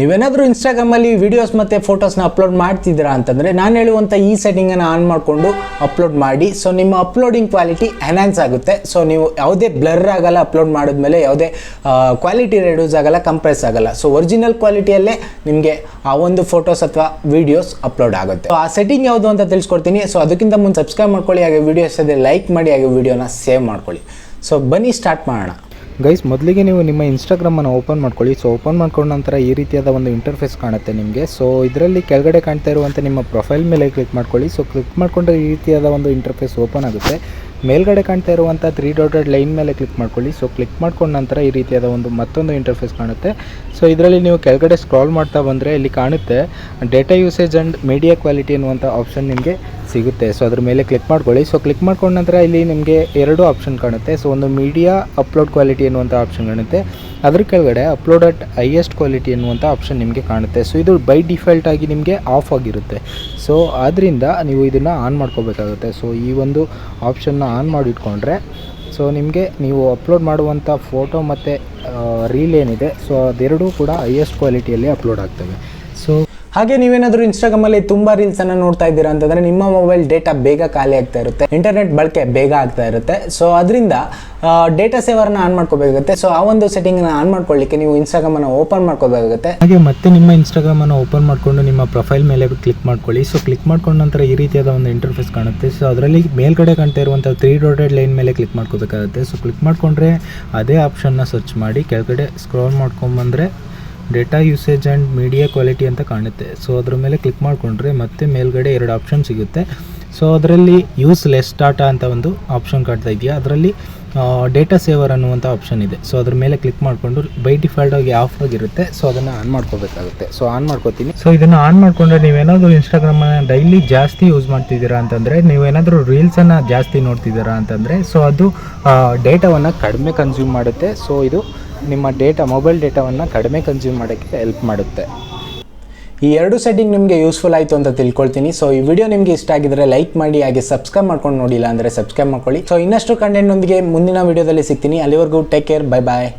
ನೀವೇನಾದರೂ ಇನ್ಸ್ಟಾಗ್ರಾಮಲ್ಲಿ ವೀಡಿಯೋಸ್ ಮತ್ತು ಫೋಟೋಸ್ನ ಅಪ್ಲೋಡ್ ಮಾಡ್ತಿದ್ದೀರಾ ಅಂತಂದರೆ ನಾನು ಹೇಳುವಂಥ ಈ ಸೆಟ್ಟಿಂಗನ್ನು ಆನ್ ಮಾಡಿಕೊಂಡು ಅಪ್ಲೋಡ್ ಮಾಡಿ. ಸೊ ನಿಮ್ಮ ಅಪ್ಲೋಡಿಂಗ್ ಕ್ವಾಲಿಟಿ ಎನ್ಹ್ಯಾನ್ಸ್ ಆಗುತ್ತೆ. ಸೊ ನೀವು ಯಾವುದೇ ಬ್ಲರ್ ಆಗಲ್ಲ ಅಪ್ಲೋಡ್ ಮಾಡಿದ್ಮೇಲೆ ಯಾವುದೇ ಕ್ವಾಲಿಟಿ ರೆಡ್ಯೂಸ್ ಆಗಲ್ಲ ಕಂಪ್ರೆಸ್ ಆಗಲ್ಲ. ಸೊ ಒರಿಜಿನಲ್ ಕ್ವಾಲಿಟಿಯಲ್ಲೇ ನಿಮಗೆ ಆ ಒಂದು ಫೋಟೋಸ್ ಅಥವಾ ವೀಡಿಯೋಸ್ ಅಪ್ಲೋಡ್ ಆಗುತ್ತೆ. ಆ ಸೆಟ್ಟಿಂಗ್ ಯಾವುದು ಅಂತ ತಿಳಿಸ್ಕೊಡ್ತೀನಿ. ಸೊ ಅದಕ್ಕಿಂತ ಮುಂದೆ ಸಬ್ಸ್ಕ್ರೈಬ್ ಮಾಡ್ಕೊಳ್ಳಿ. ಹಾಗೆ ವೀಡಿಯೋಸ್ ಲೈಕ್ ಮಾಡಿ, ಹಾಗೆ ವೀಡಿಯೋನ ಸೇವ್ ಮಾಡ್ಕೊಳ್ಳಿ. ಸೊ ಬನ್ನಿ ಸ್ಟಾರ್ಟ್ ಮಾಡೋಣ. ಗೈಸ್ ಮೊದಲಿಗೆ ನೀವು ನಿಮ್ಮ ಇನ್ಸ್ಟಾಗ್ರಾಮನ್ನು ಓಪನ್ ಮಾಡ್ಕೊಳ್ಳಿ. ಸೊ ಓಪನ್ ಮಾಡ್ಕೊಂಡ ನಂತರ ಈ ರೀತಿಯಾದ ಒಂದು ಇಂಟರ್ಫೇಸ್ ಕಾಣುತ್ತೆ ನಿಮಗೆ. ಸೊ ಇದರಲ್ಲಿ ಕೆಳಗಡೆ ಕಾಣ್ತಾ ಇರುವಂಥ ನಿಮ್ಮ ಪ್ರೊಫೈಲ್ ಮೇಲೆ ಕ್ಲಿಕ್ ಮಾಡ್ಕೊಳ್ಳಿ. ಸೊ ಕ್ಲಿಕ್ ಮಾಡಿಕೊಂಡ್ರೆ ಈ ರೀತಿಯಾದ ಒಂದು ಇಂಟರ್ಫೇಸ್ ಓಪನ್ ಆಗುತ್ತೆ. ಮೇಲ್ಗಡೆ ಕಾಣ್ತಾ ಇರುವಂಥ ತ್ರೀ ಡಾಟೆಡ್ ಲೈನ್ ಮೇಲೆ ಕ್ಲಿಕ್ ಮಾಡ್ಕೊಳ್ಳಿ. ಸೊ ಕ್ಲಿಕ್ ಮಾಡ್ಕೊಂಡ ನಂತರ ಈ ರೀತಿಯಾದ ಒಂದು ಮತ್ತೊಂದು ಇಂಟರ್ಫೇಸ್ ಕಾಣುತ್ತೆ. ಸೊ ಇದರಲ್ಲಿ ನೀವು ಕೆಳಗಡೆ ಸ್ಕ್ರಾಲ್ ಮಾಡ್ತಾ ಬಂದರೆ ಇಲ್ಲಿ ಕಾಣುತ್ತೆ data usage and media quality ಅನ್ನುವಂಥ ಆಪ್ಷನ್ ನಿಮಗೆ. ಸಿಗುತ್ತೆ. ಸೊ ಅದ್ರ ಮೇಲೆ ಕ್ಲಿಕ್ ಮಾಡ್ಕೊಳ್ಳಿ. ಸೊ ಕ್ಲಿಕ್ ಮಾಡ್ಕೊಂಡ ನಂತರ ಇಲ್ಲಿ ನಿಮಗೆ ಎರಡು ಆಪ್ಷನ್ ಕಾಣುತ್ತೆ. ಸೊ ಒಂದು ಮೀಡಿಯಾ ಅಪ್ಲೋಡ್ ಕ್ವಾಲಿಟಿ ಎನ್ನುವಂಥ ಆಪ್ಷನ್ ಕಾಣುತ್ತೆ. ಅದ್ರ ಕೆಳಗಡೆ ಅಪ್ಲೋಡ್ ಅಟ್ ಹೈಯೆಸ್ಟ್ ಕ್ವಾಲಿಟಿ ಎನ್ನುವಂಥ ಆಪ್ಷನ್ ನಿಮಗೆ ಕಾಣುತ್ತೆ. ಸೊ ಇದು ಬೈ ಡಿಫಾಲ್ಟ್ ಆಗಿ ನಿಮಗೆ ಆಫ್ ಆಗಿರುತ್ತೆ. ಸೊ ಆದ್ದರಿಂದ ನೀವು ಇದನ್ನು ಆನ್ ಮಾಡ್ಕೋಬೇಕಾಗುತ್ತೆ. ಸೊ ಈ ಒಂದು ಆಪ್ಷನ್ನ ಆನ್ ಮಾಡಿಟ್ಕೊಂಡ್ರೆ ಸೊ ನಿಮಗೆ ನೀವು ಅಪ್ಲೋಡ್ ಮಾಡುವಂಥ ಫೋಟೋ ಮತ್ತು ರೀಲ್ ಏನಿದೆ ಸೊ ಅದೆರಡೂ ಕೂಡ ಹೈಯೆಸ್ಟ್ ಕ್ವಾಲಿಟಿಯಲ್ಲಿ ಅಪ್ಲೋಡ್ ಆಗ್ತವೆ. ಸೊ ಹಾಗೆ ನೀವೇನಾದರೂ ಇನ್ಸ್ಟಾಗ್ರಾಮಲ್ಲಿ ತುಂಬ ರೀಲ್ಸನ್ನು ನೋಡ್ತಾ ಇದ್ದೀರಾ ಅಂತಂದರೆ ನಿಮ್ಮ ಮೊಬೈಲ್ ಡೇಟಾ ಬೇಗ ಖಾಲಿ ಆಗ್ತಾ ಇರುತ್ತೆ. ಇಂಟರ್ನೆಟ್ ಬಳಕೆ ಬೇಗ ಆಗ್ತಾ ಇರುತ್ತೆ. ಸೊ ಅದರಿಂದ ಡೇಟಾ ಸೇವರ್ನ ಆನ್ ಮಾಡ್ಕೋಬೇಕಾಗುತ್ತೆ. ಸೊ ಆ ಒಂದು ಸೆಟ್ಟಿಂಗ್ನ ಆನ್ ಮಾಡ್ಕೊಳ್ಳಿಕ್ಕೆ ನೀವು ಇನ್ಸ್ಟಾಗ್ರಾಮನ್ನು ಓಪನ್ ಮಾಡ್ಕೋಬೇಕಾಗುತ್ತೆ. ಹಾಗೆ ಮತ್ತೆ ನಿಮ್ಮ ಇನ್ಸ್ಟಾಗ್ರಾಮನ್ನು ಓಪನ್ ಮಾಡಿಕೊಂಡು ನಿಮ್ಮ ಪ್ರೊಫೈಲ್ ಮೇಲೆ ಕ್ಲಿಕ್ ಮಾಡ್ಕೊಳ್ಳಿ. ಸೊ ಕ್ಲಿಕ್ ಮಾಡ್ಕೊಂಡ ನಂತರ ಈ ರೀತಿಯಾದ ಒಂದು ಇಂಟರ್ಫೇಸ್ ಕಾಣುತ್ತೆ. ಸೊ ಅದರಲ್ಲಿ ಮೇಲ್ಗಡೆ ಕಾಣ್ತಾ ಇರುವಂಥ ತ್ರೀ ಡೋಟೆಡ್ ಲೈನ್ ಮೇಲೆ ಕ್ಲಿಕ್ ಮಾಡ್ಕೋಬೇಕಾಗುತ್ತೆ. ಸೊ ಕ್ಲಿಕ್ ಮಾಡಿಕೊಂಡ್ರೆ ಅದೇ ಆಪ್ಷನ್ನ ಸರ್ಚ್ ಮಾಡಿ ಕೆಳಗಡೆ scroll ಮಾಡ್ಕೊಂಬಂದರೆ data usage and media quality ಅಂತ ಕಾಣುತ್ತೆ. ಸೊ ಅದ್ರ ಮೇಲೆ ಕ್ಲಿಕ್ ಮಾಡಿಕೊಂಡ್ರೆ ಮತ್ತೆ ಮೇಲ್ಗಡೆ ಎರಡು ಆಪ್ಷನ್ ಸಿಗುತ್ತೆ. ಸೊ ಅದರಲ್ಲಿ ಯೂಸ್ ಲೆಸ್ ಡಾಟಾ ಅಂತ ಒಂದು ಆಪ್ಷನ್ ಕಾಣ್ತಾ ಇದೆಯಾ? ಅದರಲ್ಲಿ ಡೇಟಾ ಸೇವರ್ ಅನ್ನುವಂಥ ಆಪ್ಷನ್ ಇದೆ. ಸೊ ಅದ್ರ ಮೇಲೆ ಕ್ಲಿಕ್ ಮಾಡಿಕೊಂಡು ಬೈ ಡಿಫಾಲ್ಟ್ ಆಗಿ ಆಫ್ ಆಗಿರುತ್ತೆ. ಸೊ ಅದನ್ನು ಆನ್ ಮಾಡ್ಕೋಬೇಕಾಗುತ್ತೆ. ಸೊ ಆನ್ ಮಾಡ್ಕೋತೀನಿ. ಸೊ ಇದನ್ನು ಆನ್ ಮಾಡಿಕೊಂಡ್ರೆ ನೀವೇನಾದರೂ ಇನ್ಸ್ಟಾಗ್ರಾಮನ್ನು ಡೈಲಿ ಜಾಸ್ತಿ ಯೂಸ್ ಮಾಡ್ತಿದ್ದೀರಾ ಅಂತಂದರೆ, ನೀವೇನಾದರೂ ರೀಲ್ಸನ್ನು ಜಾಸ್ತಿ ನೋಡ್ತಿದ್ದೀರಾ ಅಂತಂದರೆ ಸೊ ಅದು ಡೇಟಾವನ್ನು ಕಡಿಮೆ ಕನ್ಸ್ಯೂಮ್ ಮಾಡುತ್ತೆ. ಸೊ ಇದು ನಿಮ್ಮ ಡೇಟಾ, ಮೊಬೈಲ್ ಡೇಟಾವನ್ನು ಕಡಿಮೆ ಕನ್ಸ್ಯೂಮ್ ಮಾಡೋಕ್ಕೆ ಹೆಲ್ಪ್ ಮಾಡುತ್ತೆ. ಈ ಎರಡು ಸೆಟ್ಟಿಂಗ್ ನಿಮಗೆ ಯೂಸ್ಫುಲ್ ಆಯಿತು ಅಂತ ತಿಳ್ಕೊಳ್ತೀನಿ. ಸೊ ಈ ವಿಡಿಯೋ ನಿಮಗೆ ಇಷ್ಟ ಆಗಿದ್ರೆ ಲೈಕ್ ಮಾಡಿ, ಹಾಗೆ ಸಬ್ಸ್ಕ್ರೈಬ್ ಮಾಡ್ಕೊಂಡು ನೋಡಿಲ್ಲ ಅಂದರೆ ಸಬ್ಸ್ಕ್ರೈಬ್ ಮಾಡ್ಕೊಳ್ಳಿ. ಸೊ ಇನ್ನಷ್ಟು ಕಂಟೆಂಟ್ನೊಂದಿಗೆ ಮುಂದಿನ ವಿಡಿಯೋದಲ್ಲಿ ಸಿಗ್ತೀನಿ. ಅಲ್ಲಿವರೆಗೂ ಟೇಕ್ ಕೇರ್ ಬೈ ಬಾಯ್